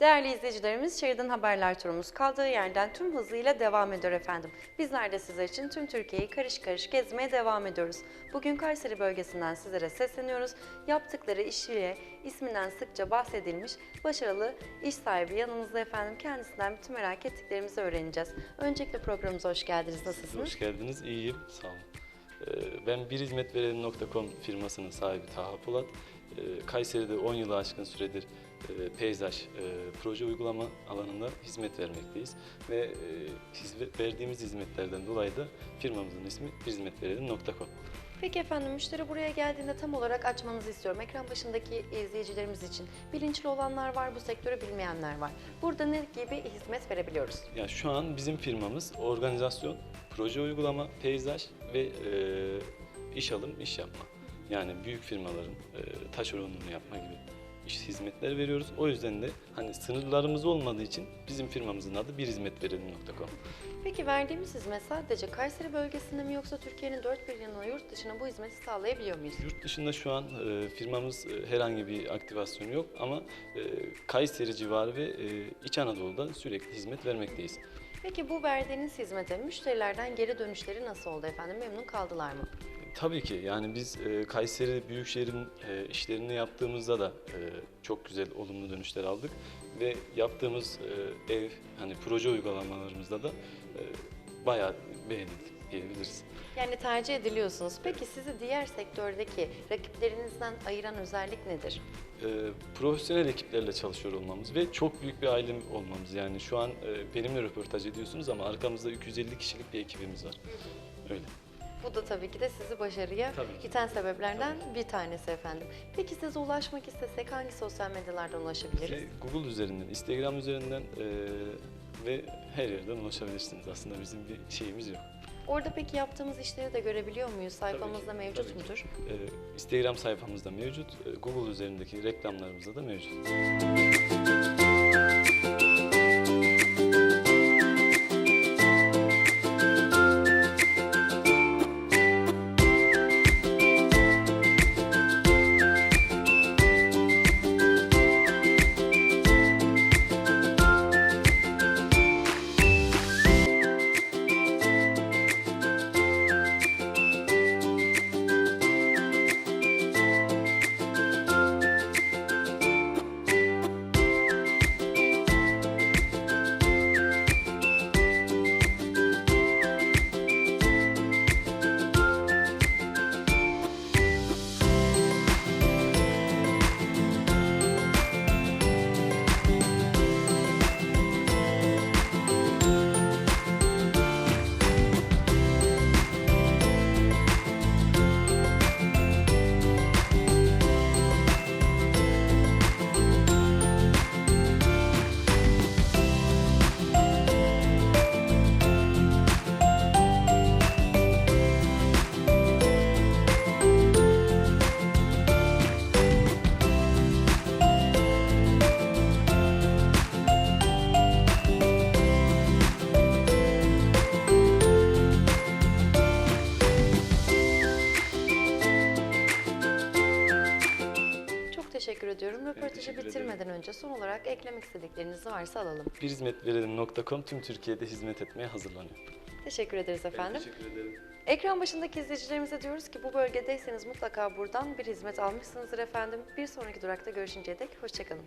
Değerli izleyicilerimiz, Şehirden Haberler turumuz kaldığı yerden tüm hızıyla devam ediyor efendim. Bizler de sizler için tüm Türkiye'yi karış karış gezmeye devam ediyoruz. Bugün Kayseri bölgesinden sizlere sesleniyoruz. Yaptıkları işiyle isminden sıkça bahsedilmiş başarılı iş sahibi yanımızda efendim. Kendisinden bütün merak ettiklerimizi öğreneceğiz. Öncelikle programımıza hoş geldiniz. Nasılsınız? Hoş geldiniz. İyiyim. Sağ olun. Ee, Ben birhizmetverelim.com firmasının sahibi Taha Polat. Ee, Kayseri'de 10 yılı aşkın süredir e, peyzaj e, proje uygulama alanında hizmet vermekteyiz. Ve e, hizmet, verdiğimiz hizmetlerden dolayı da firmamızın ismi birhizmetverelim.com. Peki efendim müşteri buraya geldiğinde tam olarak açmanızı istiyorum. Ekran başındaki izleyicilerimiz için bilinçli olanlar var, bu sektörü bilmeyenler var. Burada ne gibi hizmet verebiliyoruz? Yani şu an bizim firmamız organizasyon, proje uygulama, peyzaj ve e, iş alım, iş yapma. Yani büyük firmaların e, taşeronluğunu yapma gibi iş hizmetler veriyoruz. O yüzden de hani sınırlarımız olmadığı için bizim firmamızın adı birhizmetverelim.com. Peki verdiğimiz hizmet sadece Kayseri bölgesinde mi yoksa Türkiye'nin dört bir yanına yurt dışına bu hizmeti sağlayabiliyor muyuz? Yurt dışında şu an e, firmamız e, herhangi bir aktivasyonu yok ama e, Kayseri civarı ve e, İç Anadolu'da sürekli hizmet vermekteyiz. Peki bu verdiğiniz hizmete müşterilerden geri dönüşleri nasıl oldu efendim? Memnun kaldılar mı? Tabii ki yani biz e, Kayseri Büyükşehir'in e, işlerini yaptığımızda da e, çok güzel olumlu dönüşler aldık ve yaptığımız e, ev hani proje uygulamalarımızda da e, bayağı beğenildik diyebiliriz. Yani tercih ediliyorsunuz. Peki sizi diğer sektördeki rakiplerinizden ayıran özellik nedir? E, profesyonel ekiplerle çalışıyor olmamız ve çok büyük bir aile olmamız yani şu an e, benimle röportaj ediyorsunuz ama arkamızda 250 kişilik bir ekibimiz var. Öyle. Bu da tabii ki de sizi başarıya Tabii iten sebeplerden bir tanesi efendim. Peki size ulaşmak istesek hangi sosyal medyalardan ulaşabiliriz? Google üzerinden, Instagram üzerinden e, ve her yerden ulaşabilirsiniz. Aslında bizim bir şeyimiz yok. Orada peki yaptığımız işleri de görebiliyor muyuz? Sayfamızda Tabii ki, mevcut tabii ki. mudur? E, Instagram sayfamızda mevcut, e, Google üzerindeki reklamlarımızda da mevcut. Teşekkür ediyorum. Röportajı teşekkür bitirmeden önce son olarak eklemek istedikleriniz varsa alalım. Birhizmetverelim.com tüm Türkiye'de hizmet etmeye hazırlanıyor. Teşekkür ederiz efendim. teşekkür ederim. Ekran başındaki izleyicilerimize diyoruz ki bu bölgedeyseniz mutlaka buradan bir hizmet almışsınızdır efendim. Bir sonraki durakta görüşünceye dek hoşçakalın.